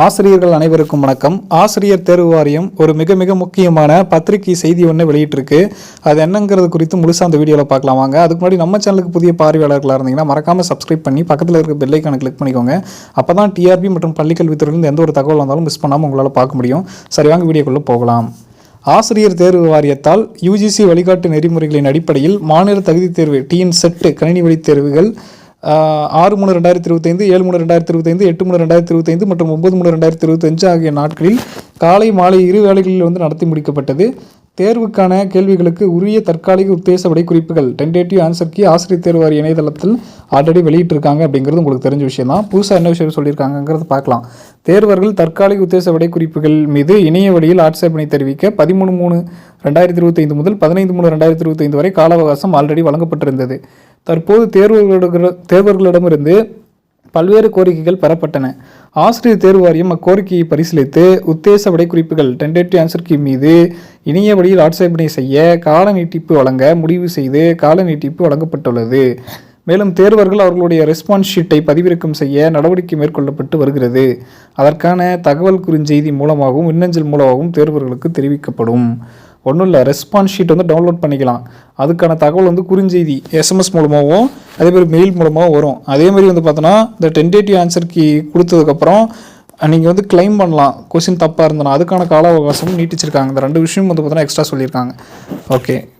ஆசிரியர்கள் அனைவருக்கும் வணக்கம். ஆசிரியர் தேர்வு வாரியம் ஒரு மிக மிக முக்கியமான பத்திரிகை செய்தி ஒன்று வெளியிட்டிருக்கு. அது என்னங்கிறது குறித்து முழுசாக அந்த வீடியோவில் பார்க்கலாம் வாங்க. அதுக்கு முன்னாடி நம்ம சேனலுக்கு புதிய பார்வையாளர்களாக இருந்தீங்கன்னா மறக்காமல் சப்ஸ்கிரைப் பண்ணி பக்கத்தில் இருக்க பெல்லைக்கான கிளிக் பண்ணிக்கோங்க. அப்போ தான் டிஆர்பி மற்றும் பள்ளிக்கல்வித்துறையிலிருந்து எந்த ஒரு தகவல் வந்தாலும் மிஸ் பண்ணாமல் உங்களால் பார்க்க முடியும். சரி வாங்க வீடியோக்குள்ளே போகலாம். ஆசிரியர் தேர்வு வாரியத்தால் யூஜிசி வழிகாட்டு நெறிமுறைகளின் அடிப்படையில் மாநில தகுதி தேர்வு டிஎன் செட்டு கணினி வழி தேர்வுகள் ஆறு மூணு ரெண்டாயிரத்தி இருபத்தைந்து ஏழு மூணு ரெண்டாயிரத்தி இருபத்தைந்து எட்டு மூணு ரெண்டாயிரத்தி இருபத்தைந்து மற்றும் ஒன்பது மூணு ரெண்டாயிரத்தி இருபத்தஞ்சு ஆகிய நாட்களில் காலை மாலை இரு வேளைகளில் வந்து நடத்தி முடிக்கப்பட்டது. தேர்வுக்கான கேள்விகளுக்கு உரிய தற்காலிக உத்தேச விடைக்குறிப்புகள் டென்டேட்டிவ் ஆன்சர் கீ ஆசிரியர் தேர்வு வாரிய இணையதளத்தில் ஆல்ரெடி வெளியிட்டிருக்காங்க அப்படிங்கிறது உங்களுக்கு தெரிஞ்ச விஷயம் தான் புதுசாக என்ன விஷயம் சொல்லியிருக்காங்கிறத பார்க்கலாம். தேர்வர்கள் தற்காலிக உத்தேச விடைக்குறிப்புகள் மீது இணைய வழியில் ஆட்சேபனை தெரிவிக்க பதிமூணு மூணு ரெண்டாயிரத்தி இருபத்தைந்து முதல் பதினைந்து மூணு ரெண்டாயிரத்தி இருபத்தைந்து வரை கால அவகாசம் ஆல்ரெடி வழங்கப்பட்டிருந்தது. தற்போது தேர்வர்களிட தேர்வர்களிடமிருந்து பல்வேறு கோரிக்கைகள் பெறப்பட்டன. ஆசிரியர் தேர்வு வாரியம் அக்கோரிக்கையை பரிசீலித்து உத்தேச விடைக்குறிப்புகள் டென்டேட்டிவ் ஆன்சர் கீ மீது இணைய வழியில் ஆட்சேபனை செய்ய கால நீட்டிப்பு வழங்க முடிவு செய்து கால நீட்டிப்பு வழங்கப்பட்டுள்ளது. மேலும் தேர்வர்கள் அவர்களுடைய ரெஸ்பான்ஸ் ஷீட்டை பதிவிறக்கம் செய்ய நடவடிக்கை மேற்கொள்ளப்பட்டு வருகிறது. அதற்கான தகவல் குறுஞ்செய்தி மூலமாகவும் மின்னஞ்சல் மூலமாகவும் தேர்வர்களுக்கு தெரிவிக்கப்படும். ஒன்றும் இல்லை ரெஸ்பான்ஸ் ஷீட் வந்து டவுன்லோட் பண்ணிக்கலாம். அதுக்கான தகவல் வந்து குறுஞ்செய்தி எஸ்எம்எஸ் மூலமாகவும் அதே மாதிரி மெயில் மூலமாகவும் வரும். அதே மாதிரி வந்து பார்த்தோன்னா இந்த டென்டேட்டிவ் ஆன்சர் கீ கொடுத்ததுக்கப்புறம் நீங்கள் வந்து க்ளைம் பண்ணலாம். கொஸ்டின் தப்பாக இருந்தனா அதுக்கான கால அவகாசமும் நீட்டிச்சிருக்காங்க. இந்த ரெண்டு விஷயம் வந்து பார்த்தோன்னா எக்ஸ்ட்ரா சொல்லியிருக்காங்க. ஓகே